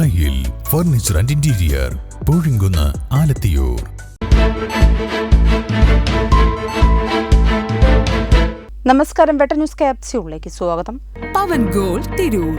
ദായിൽ furniture and interior Poozhinkunnu Alathiyur. നമസ്കാരം Vetta news ക്യാപ്സ്യൂളിലേക്ക് സ്വാഗതം. പവൻ goal Tirur.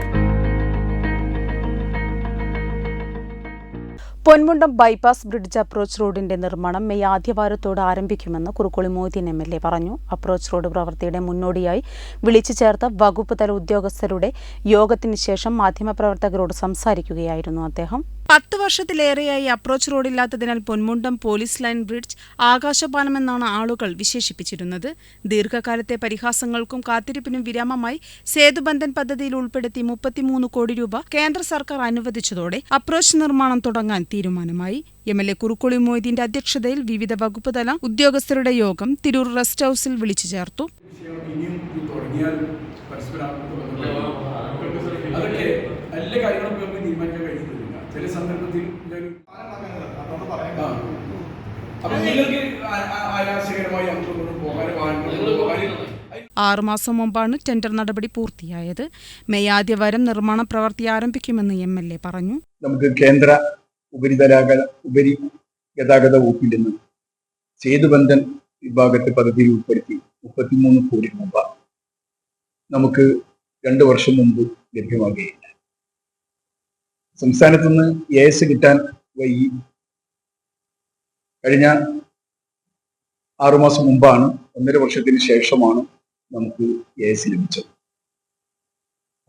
Ponmundam bypass bridge approach റോഡിന്റെ നിർമ്മാണം മെയ് ആദ്യവാരത്തോട് ആരംഭിക്കുമെന്ന് Kurukkoli Moideen M L A പറഞ്ഞു. അപ്രോച്ച് റോഡ് പ്രവൃത്തിയുടെ മുന്നോടിയായി വിളിച്ചു ചേർത്ത വകുപ്പ് തല ഉദ്യോഗസ്ഥരുടെ യോഗത്തിന് ശേഷം മാധ്യമപ്രവർത്തകരോട് സംസാരിക്കുകയായിരുന്നു അദ്ദേഹം. പത്ത് വർഷത്തിലേറെയായി അപ്രോച്ച് റോഡില്ലാത്തതിനാൽ പൊന്മുണ്ടം പോലീസ് ലൈൻ ബ്രിഡ്ജ് ആകാശപാലമെന്നാണ് ആളുകൾ വിശേഷിപ്പിച്ചിരുന്നത്. ദീർഘകാലത്തെ പരിഹാസങ്ങൾക്കും കാത്തിരിപ്പിനും വിരാമമായി സേതുബന്ധൻ പദ്ധതിയിൽ ഉൾപ്പെടുത്തി മുപ്പത്തിമൂന്ന് കോടി രൂപ കേന്ദ്ര സർക്കാർ അനുവദിച്ചതോടെ അപ്രോച്ച് നിർമ്മാണം തുടങ്ങാൻ തീരുമാനമായി. എം എൽ എ കുറുക്കുളി മൊയ്തീന്റെ അധ്യക്ഷതയിൽ വിവിധ വകുപ്പ് തല ഉദ്യോഗസ്ഥരുടെ യോഗം തിരൂർ റെസ്റ്റ് ഹൌസിൽ വിളിച്ചു ചേർത്തു. അതൊക്കെ എല്ലാ കാര്യങ്ങളും തീരുമാനിക്കാൻ കഴിയുന്നില്ല ചില സന്ദർഭത്തിൽ. അപ്പൊ നിങ്ങൾക്ക് ആയാസകരമായി പോകാനും പോകാനും ആറുമാസം മുമ്പാണ് ടെൻഡർ നടപടി പൂർത്തിയായത്. മെയ് ആദ്യവാരം നിർമ്മാണ പ്രവൃത്തി ആരംഭിക്കുമെന്ന് എം എൽ എ പറഞ്ഞു. നമുക്ക് കേന്ദ്ര ഉപരിതല ഉപരി ഗതാഗത വകുപ്പിൽ നിന്ന് സേതുബന്ധൻ വിഭാഗത്തെ പദ്ധതിയിൽ ഉൾപ്പെടുത്തി മുപ്പത്തിമൂന്ന് കോടി രൂപ നമുക്ക് രണ്ട് വർഷം മുമ്പ് ലഭ്യമാകുകയില്ല സംസ്ഥാനത്തു നിന്ന് എ എസ് കിട്ടാൻ വൈകി. കഴിഞ്ഞ ആറുമാസം മുമ്പാണ് ഒന്നര വർഷത്തിന് ശേഷമാണ് നമുക്ക് എ എസ് ലഭിച്ചത്.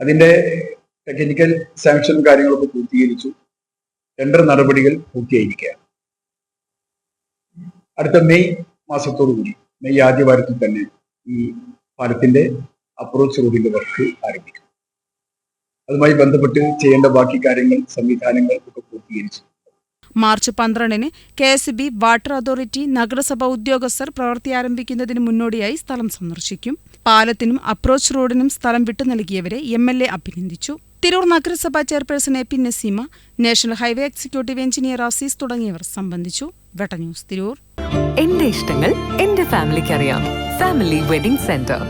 അതിന്റെ ടെക്നിക്കൽ സാങ്ഷൻ കാര്യങ്ങളൊക്കെ പൂർത്തീകരിച്ചു. ടെൻഡർ നടപടികൾ പൂർത്തിയായിരിക്കുകയാണ്. അടുത്ത മെയ് മാസത്തോടുകൂടി മെയ് ആദ്യ വാരത്തിൽ തന്നെ ഈ പാലത്തിന്റെ അപ്രോച്ച് റോഡിന്റെ വർക്ക് ആരംഭിക്കും. അതുമായി ബന്ധപ്പെട്ട് ചെയ്യേണ്ട ബാക്കി കാര്യങ്ങൾ സംവിധാനങ്ങൾ ഒക്കെ പൂർത്തീകരിച്ചു. മാർച്ച് പന്ത്രണ്ടിന് K S B water authority നഗരസഭ ഉദ്യോഗസ്ഥർ പ്രവൃത്തി ആരംഭിക്കുന്നതിന് മുന്നോടിയായി സ്ഥലം സന്ദർശിക്കും. പാലത്തിനും അപ്രോച്ച് റോഡിനും സ്ഥലം വിട്ടു നൽകിയവരെ എം എൽ എ അഭിനന്ദിച്ചു. തിരൂർ നഗരസഭാ chairperson A P Naseema national highway executive engineer Azeez തുടങ്ങിയവർ സംബന്ധിച്ചു. വെട്ടന്യൂസ് തിരൂർ. എന്റെ ഇഷ്ടങ്ങൾ എന്റെ ഫാമിലിക്ക് അറിയാം ഫാമിലി വെഡിംഗ് സെന്റർ.